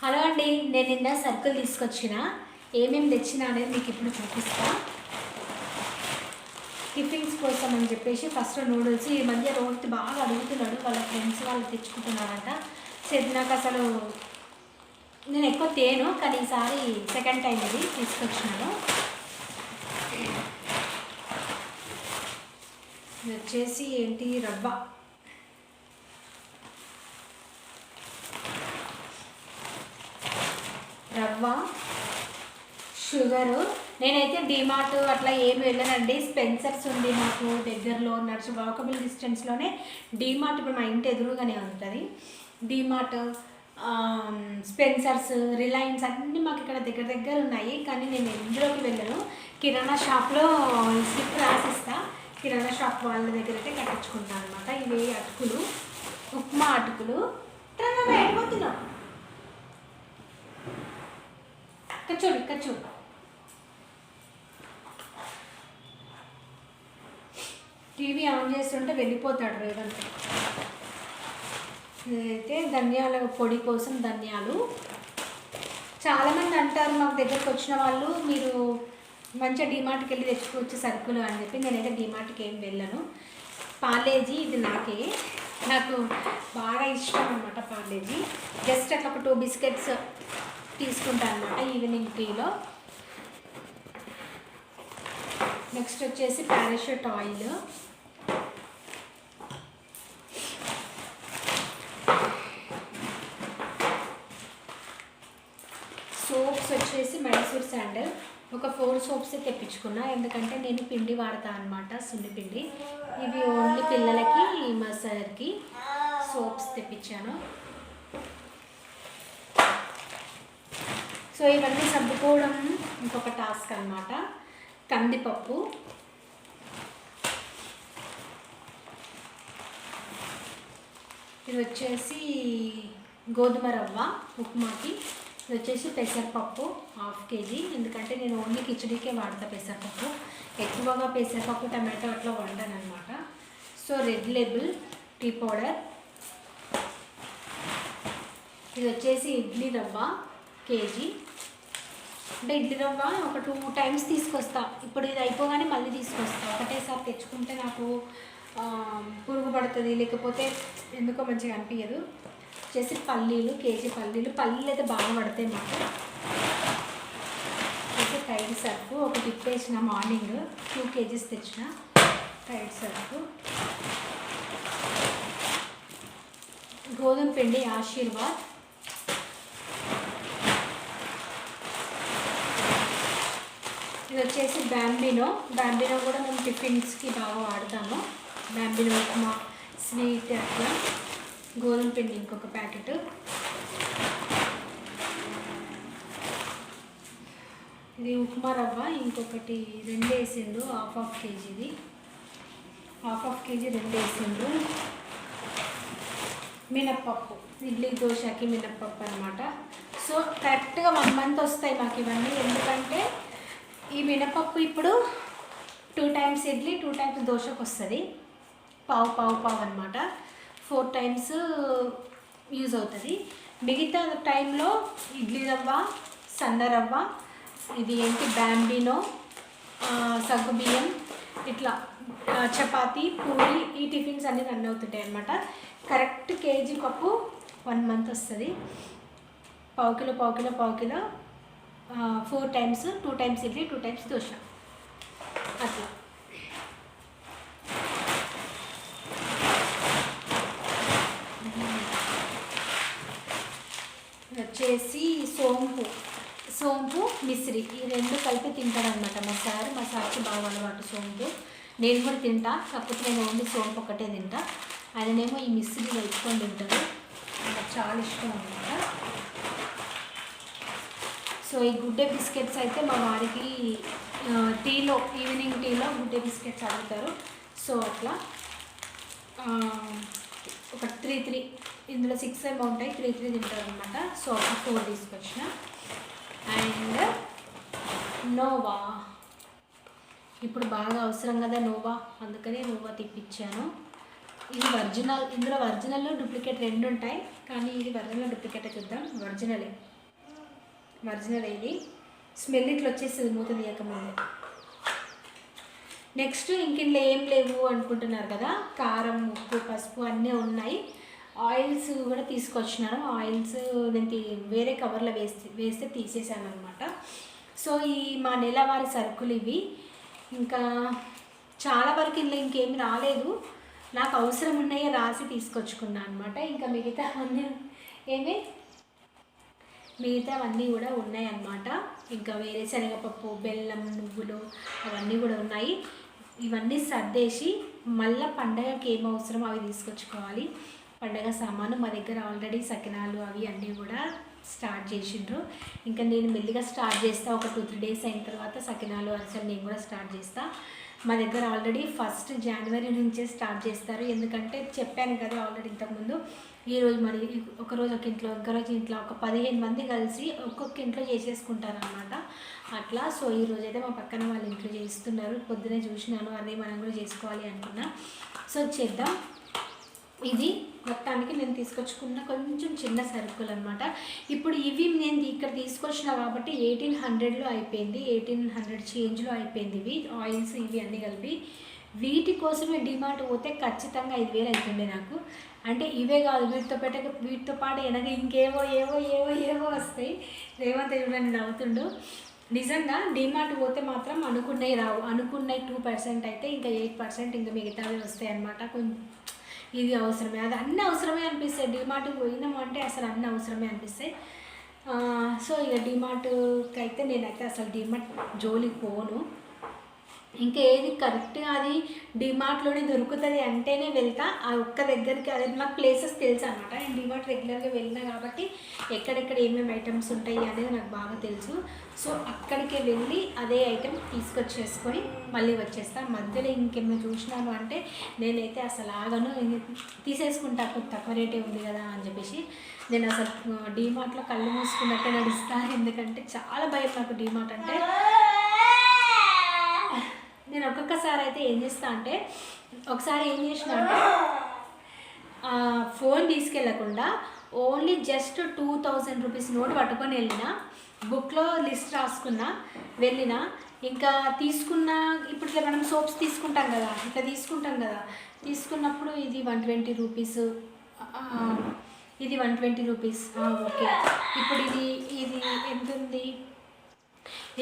Hello అండి నేను నిన్న సరుకులు తీసుకొచ్చిన. ఏమేమి తెచ్చిన అనేది మీకు ఇప్పుడు చూపిస్తా. టిఫిన్స్ కోసం అని చెప్పేసి ఫస్ట్ నూడిల్స్ ఈ మధ్య రోహిత్ బాగా అడుగుతున్నాడు వాళ్ళ ఫ్రెండ్స్ వాళ్ళు తెచ్చుకుంటున్నారంట. సరే నాకు అసలు నేను ఎక్కువ తేను కానీ ఈసారి సెకండ్ టైం ఇది తీసుకొచ్చినాను. వచ్చేసి ఏంటి రవ్వ. రవ్వ షుగరు. నేనైతే డిమార్ట్ అట్లా ఏమి వెళ్ళానండి. స్పెన్సర్స్ ఉంది మాకు దగ్గరలో నడిచి వాకబుల్ డిస్టెన్స్లోనే. డిమార్ట్ ఇప్పుడు మా ఇంటి ఎదురుగానే ఉంటుంది. డిమార్ట్ స్పెన్సర్స్ రిలయన్స్ అన్నీ మాకు ఇక్కడ దగ్గర దగ్గర ఉన్నాయి. కానీ నేను ఎందులోకి వెళ్ళను? కిరాణా షాప్లో స్లిప్ రాసిస్తా. కిరాణా షాప్ వాళ్ళ దగ్గర అయితే కట్టించుకుంటాను అనమాట ఇవి అటుకులు ఉప్మా అటుకులు. తర్వాత వెళ్ళిపోతున్నాం ఇక్కడ చూడు ఇక్కడ చూడు. టీవీ ఆన్ చేస్తుంటే వెళ్ళిపోతాడు రేవంత్. ఇదైతే ధనియాల పొడి కోసం ధనియాలు. చాలామంది అంటారు మాకు దగ్గరకు వచ్చిన వాళ్ళు మీరు మంచిగా డిమార్ట్కి వెళ్ళి తెచ్చుకోవచ్చు సరుకులు అని చెప్పి. నేనైతే డిమార్ట్కి ఏం వెళ్ళను. పాలేజీ ఇది నాకే. నాకు బాగా ఇష్టం అనమాట పాలేజీ. జస్ట్ అట్లా ఒక టూ బిస్కెట్స్ తీసుకుంటాను అనమాట ఈవినింగ్ టీలో. నెక్స్ట్ వచ్చేసి పారాషూట్ ఆయిల్. సోప్స్ వచ్చేసి మైసూర్ శాండల్. ఒక ఫోర్ సోప్స్ తెప్పించుకున్నా. ఎందుకంటే నేను పిండి వాడతా అనమాట సున్ని పిండి. ఇవి ఓన్లీ పిల్లలకి మా సార్కి సోప్స్ తెప్పించాను. సో ఇవన్నీ సర్దుకోవడం ఇంకొక టాస్క్ అనమాట కందిపప్పు. ఇది వచ్చేసి గోధుమ రవ్వ ఉప్మాకి. ఇది వచ్చేసి పెసరపప్పు హాఫ్ కేజీ. ఎందుకంటే నేను ఓన్లీ కిచడీకే వాడతా పెసరపప్పు. ఎక్కువగా పెసరపప్పు టమాటో అట్లా వండాను అనమాట so red label tea powder. ఇది వచ్చేసి ఇడ్లీ రవ్వ కేజీ. అంటే ఇడ్లీ రవ్వ ఒక టూ టైమ్స్ తీసుకొస్తా. ఇప్పుడు ఇది అయిపోగానే మళ్ళీ తీసుకొస్తా. ఒకటేసారి తెచ్చుకుంటే నాకు పురుగు పడుతుంది. లేకపోతే ఎందుకో మంచిగా అనిపించదు చేసి పల్లీలు కేజీ పల్లీలు. పల్లీలు అయితే బాగా పడతాయి మాకు. చేసి టైడ్ సర్ఫ్ ఒక టిప్ వేసిన మార్నింగ్. టూ కేజీస్ తెచ్చిన టైడ్ సర్ఫ్ గోధుమ పిండి ఆశీర్వాద్. ఇది వచ్చేసి బ్యాంబినో బ్యాంబినో కూడా మేము టిఫిన్స్కి బాగా వాడతాము. బ్యాంబినో ఉప్మా స్వీట్ అట్లా. గోధుమ పిండి ఇంకొక ప్యాకెట్. ఇది ఉప్మా రవ్వ ఇంకొకటి రెండు వేసిండు హాఫ్ హాఫ్ కేజీది. హాఫ్ హాఫ్ కేజీ రెండు వేసిండు మినప్పప్పు ఇడ్లీ దోశకి మినప్పప్పు అనమాట సో కరెక్ట్గా వన్ మంత్ వస్తాయి మాకు ఇవన్నీ. ఎందుకంటే ఈ మినపప్పు ఇప్పుడు two times idli two times దోశకు వస్తుంది. పావు పావు పావు అనమాట ఫోర్ టైమ్స్ యూజ్ అవుతుంది. మిగతా టైంలో ఇడ్లీ రవ్వ సన్న రవ్వ ఇది ఏంటి బ్యాంబినో సగ్గు బియ్యం ఇట్లా చపాతి పూరి ఈ టిఫిన్స్ అన్నీ రన్ అవుతుంటాయి అనమాట correct kg cup one month వస్తుంది. పావు కిలో పావు కిలో పావు kilo four times two times idli two times dosa. అట్లా. వచ్చేసి సోంపు. సోంపు మిశ్రి. ఈ రెండు కలిపి తింటాడనమాట మా సార్. మా సార్కి బాగా అలవాటు సోంపు. నేను కూడా తింటా కాకపోతే నేను ఓన్లీ సోంపు ఒకటే తింటా. ఆయననేమో ఈ మిశ్రి కలుపుకొని తింటాడు. నాకు చాలా ఇష్టం అనమాట సో ఈ గుడ్డే బిస్కెట్స్ అయితే మా వారికి టీలో ఈవినింగ్ టీలో గుడ్డే బిస్కెట్స్ అడుగుతారు. సో అట్లా ఒక త్రీ త్రీ ఇందులో సిక్స్ ఏమో ఉంటాయి త్రీ త్రీ తింటారు అనమాట సో ఒక ఫోర్ తీసుకొచ్చిన. అండ్ నోవా. ఇప్పుడు బాగా అవసరం కదా నోవా అందుకని నోవా తిప్పించాను ఇది ఒరిజినల్ ఇందులో ఒరిజినల్ డూప్లికేట్ రెండు ఉంటాయి కానీ ఇది ఒరిజినల్ డూప్లికేట్ చూద్దాం. ఒరిజినలే ఒరిజినల్ ఇది స్మెల్ ఇట్లా వచ్చేస్తుంది మూత తీయకముందే. నెక్స్ట్ ఇంక ఏం లేవు అనుకుంటున్నారు కదా? కారం ఉప్పు పసుపు అన్నీ ఉన్నాయి. ఆయిల్స్ కూడా తీసుకొచ్చినాను. ఆయిల్స్ నేను వేరే కవర్లో వేస్తే వేస్తే తీసేసాను అనమాట సో ఈ మా నెలవారి సరుకులు ఇవి. ఇంకా చాలా వరకు ఇందులో ఇంకేమి రాలేదు. నాకు అవసరం ఉన్నాయో రాసి తీసుకొచ్చుకున్నాను అనమాట ఇంకా మిగతా అన్నీ ఏమే? మిగతావన్నీ కూడా ఉన్నాయన్నమాట. ఇంకా వేరే శనగపప్పు బెల్లం నువ్వులు అవన్నీ కూడా ఉన్నాయి. ఇవన్నీ సర్దేసి మళ్ళీ పండగకి ఏం అవసరం అవి తీసుకొచ్చుకోవాలి. పండగ సామాను మా దగ్గర ఆల్రెడీ సకినాలు అవి అన్నీ కూడా స్టార్ట్ చేసిండ్రు. ఇంకా నేను మెల్లిగా స్టార్ట్ చేస్తా. ఒక టూ త్రీ డేస్ అయిన తర్వాత సకినాలు అరిసెలు నేను కూడా స్టార్ట్ చేస్తా. మా దగ్గర ఆల్రెడీ ఫస్ట్ జనవరి నుంచే స్టార్ట్ చేస్తారు. ఎందుకంటే చెప్పాను కదా ఆల్రెడీ ఇంతకుముందు ఈ రోజు మరి ఒక రోజు ఒక ఇంట్లో ఒకరోజు రోజు ఇంట్లో ఒక పదిహేను మంది కలిసి ఒక్కొక్క ఇంట్లో చేసేసుకుంటారు అనమాట అట్లా సో ఈ రోజు అయితే మా పక్కన వాళ్ళ ఇంట్లో చేస్తున్నారు. పొద్దునే చూసినాను అదే మనం కూడా చేసుకోవాలి అనుకున్నా. సో చేద్దాం. ఇది మొత్తానికి నేను తీసుకొచ్చుకున్న కొంచెం చిన్న సరుకులు అనమాట ఇప్పుడు ఇవి నేను ఇక్కడ తీసుకొచ్చిన కాబట్టి ఎయిటీన్ హండ్రెడ్లో అయిపోయింది. ఎయిటీన్ హండ్రెడ్ చేంజ్లో అయిపోయింది ఇవి. ఆయిల్స్ ఇవి అన్నీ కలిపి. వీటి కోసమే డిమార్ట్ పోతే ఖచ్చితంగా ఐదు వేలు అవుతుండే నాకు. అంటే ఇవే కాదు వీటితో పెట్టక వీటితో పాటు వెనక ఇంకేవో ఏవో ఏవో ఏవో వస్తాయి. రేవంత్ చూడండి నవ్వుతుండు. నిజంగా డిమార్ట్ పోతే మాత్రం అనుకున్నవి రావు. అనుకున్నవి టూ పర్సెంట్ అయితే ఇంకా ఎయిట్ పర్సెంట్ ఇంకా మిగతావి వస్తాయి అనమాట కొంచెం ఇది అవసరమే. అది అన్నీ అవసరమే అనిపిస్తాయి. డిమార్ట్కి పోయినాము అంటే అసలు అన్నీ అవసరమే అనిపిస్తాయి. సో ఇక డిమార్ట్కి అయితే నేనైతే అసలు డిమార్ట్ జోలికి పోను. ఇంకా ఏది కరెక్ట్గా అది డిమార్ట్లోనే దొరుకుతుంది అంటేనే వెళ్తా. ఆ ఒక్క దగ్గరికి అదే నాకు ప్లేసెస్ తెలుసు అనమాట నేను డిమార్ట్ రెగ్యులర్గా వెళ్ళినా కాబట్టి ఎక్కడెక్కడ ఏమేమి ఐటమ్స్ ఉంటాయి అనేది నాకు బాగా తెలుసు. సో అక్కడికే వెళ్ళి అదే ఐటెం తీసుకొచ్చేసుకొని మళ్ళీ వచ్చేస్తా. మధ్యలో ఇంకేమైనా చూసినాను అంటే నేనైతే అసలు ఆగను. తీసేసుకుంటా. తక్కువ రేటే ఉంది కదా అని చెప్పేసి నేను అసలు డిమార్ట్లో కళ్ళు మూసుకున్నట్టే నడుస్తా. ఎందుకంటే చాలా భయం నాకు డిమార్ట్ అంటే. నేను ఒక్కొక్కసారి అయితే ఏం చేస్తా అంటే ఒకసారి ఏం చేసిన అంటే phone తీసుకెళ్ళకుండా only just two thousand rupees note పట్టుకొని వెళ్ళిన బుక్లో లిస్ట్ రాసుకున్నా వెళ్ళిన ఇంకా తీసుకున్న ఇప్పుడు ఇట్లా మనం సోప్స్ తీసుకుంటాం కదా ఇట్లా తీసుకుంటాం కదా తీసుకున్నప్పుడు ఇది వన్ ట్వంటీ రూపీస్ ఇది వన్ ట్వంటీ రూపీస్ ఓకే. ఇప్పుడు ఇది ఇది ఎంత ఉంది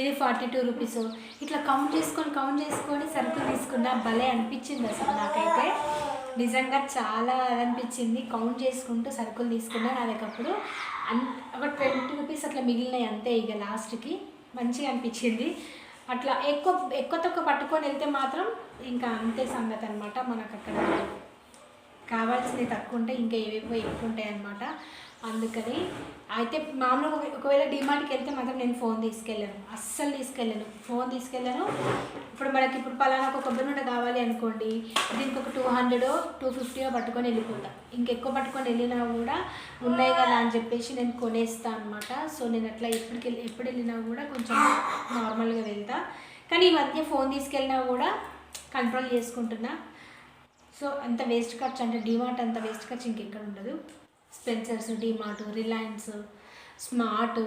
ఇది ఫార్టీ టూ రూపీస్ ఇట్లా కౌంట్ చేసుకొని కౌంట్ చేసుకొని సరుకులు తీసుకున్నా భలే అనిపించింది అసలు నాకైతే. నిజంగా చాలా అనిపించింది. కౌంట్ చేసుకుంటూ సరుకులు తీసుకున్నా అదొకప్పుడు అన్ ఒక ట్వంటీ రూపీస్ అట్లా మిగిలినాయి అంతే ఇక లాస్ట్కి మంచిగా అనిపించింది. అట్లా ఎక్కువ ఎక్కువ తక్కువ పట్టుకొని వెళ్తే మాత్రం ఇంకా అంతే సంగతి అనమాట మనకు అక్కడ కావాల్సినవి తక్కువ ఉంటాయి ఇంకా ఏవేవో ఎక్కువ ఉంటాయి అనమాట అందుకని అయితే మామూలుగా ఒకవేళ డిమార్ట్కి వెళ్తే మాత్రం నేను ఫోన్ తీసుకెళ్ళాను. అస్సలు తీసుకెళ్ళాను. ఫోన్ తీసుకెళ్ళాను. ఇప్పుడు మనకి ఇప్పుడు పలానా ఒక కొబ్బరి నూనె కావాలి అనుకోండి దీనికి ఒక టూ హండ్రెడ్ టూ ఫిఫ్టీయో పట్టుకొని వెళ్ళిపోతా. ఇంకెక్కువ పట్టుకొని వెళ్ళినా కూడా ఉన్నాయి కదా అని చెప్పేసి నేను కొనేస్తాను అనమాట సో నేను అట్లా ఎప్పటికి వెళ్ళి ఎప్పుడు వెళ్ళినా కూడా కొంచెం నార్మల్గా వెళ్తా. కానీ ఈ మధ్య ఫోన్ తీసుకెళ్ళినా కూడా కంట్రోల్ చేసుకుంటున్నా. సో అంత వేస్ట్ ఖర్చు అంటే డిమార్ట్ అంత వేస్ట్ ఖర్చు ఇంకెక్కడ ఉండదు. స్పెన్సర్స్ డిమార్ట్ రిలయన్స్ స్మార్ట్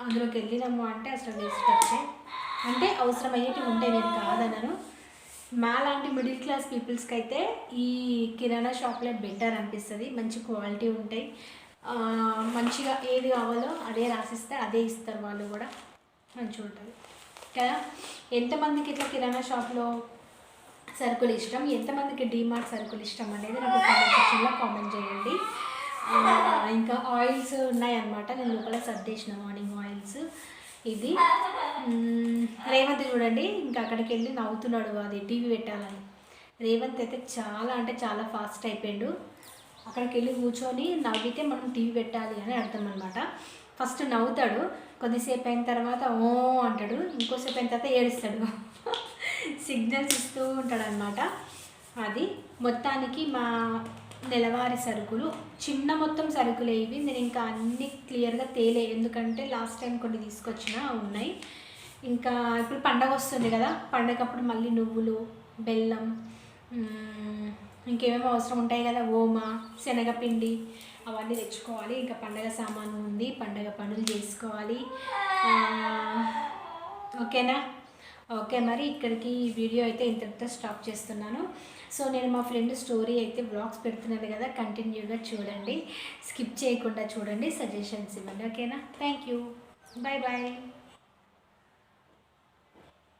అందులోకి వెళ్ళినాము అంటే అసలు వేస్ట్ ఖర్చే. అంటే అవసరం అయ్యేటివి ఉంటాయి నేను కాదనను. మా లాంటి మిడిల్ క్లాస్ పీపుల్స్కి అయితే ఈ కిరాణా షాప్లో బెటర్ అనిపిస్తుంది. మంచి క్వాలిటీ ఉంటాయి. మంచిగా ఏది కావాలో అదే రాసిస్తే అదే ఇస్తారు వాళ్ళు కూడా. మంచిగా ఉంటుంది. కదా? ఎంతమందికి ఇట్లా కిరాణా షాప్లో సరుకులు ఇష్టం. ఎంతమందికి డీమార్ట్ సరుకులు ఇష్టం అనేది నాకు కామెంట్ సెక్షన్లో కామెంట్ చేయండి. ఇంకా ఆయిల్స్ ఉన్నాయన్నమాట. నేను లోపల సర్దేసిన మార్నింగ్ ఆయిల్స్ ఇది. రేవంత్ చూడండి. ఇంకా అక్కడికి వెళ్ళి నవ్వుతున్నాడు అది టీవీ పెట్టాలని. రేవంత్ అయితే చాలా అంటే చాలా ఫాస్ట్ అయిపోయాడు. అక్కడికి వెళ్ళి కూర్చొని నవ్వితే మనం టీవీ పెట్టాలి అని అర్థం అనమాట ఫస్ట్ నవ్వుతాడు. కొద్దిసేపు అయిన తర్వాత ఓ అంటాడు. ఇంకోసేపు అయిన తర్వాత ఏడుస్తాడు. సిగ్నల్స్ ఇస్తూ ఉంటాడనమాట అది మొత్తానికి మా నెలవారి సరుకులు చిన్న మొత్తం సరుకులే ఇవి. నేను ఇంకా అన్ని క్లియర్గా తేలే. ఎందుకంటే లాస్ట్ టైం కొన్ని తీసుకొచ్చిన ఉన్నాయి. ఇంకా ఇప్పుడు పండగ వస్తుంది కదా పండగప్పుడు మళ్ళీ నువ్వులు బెల్లం ఇంకేమేమి అవసరం ఉంటాయి కదా ఓమ శనగపిండి అవన్నీ తెచ్చుకోవాలి. ఇంకా పండగ సామాను ఉంది పండగ పనులు చేసుకోవాలి. ఓకేనా? ఓకే మరి ఇక్కడికి ఈ వీడియో అయితే ఇంతటితో స్టాప్ చేస్తున్నాను. సో నేను మా ఫ్రెండ్ స్టోరీ అయితే బ్లాగ్స్ పెడుతున్నారు కదా కంటిన్యూగా చూడండి. స్కిప్ చేయకుండా చూడండి సజెషన్స్ ఇవ్వండి ఓకేనా? Thank you bye bye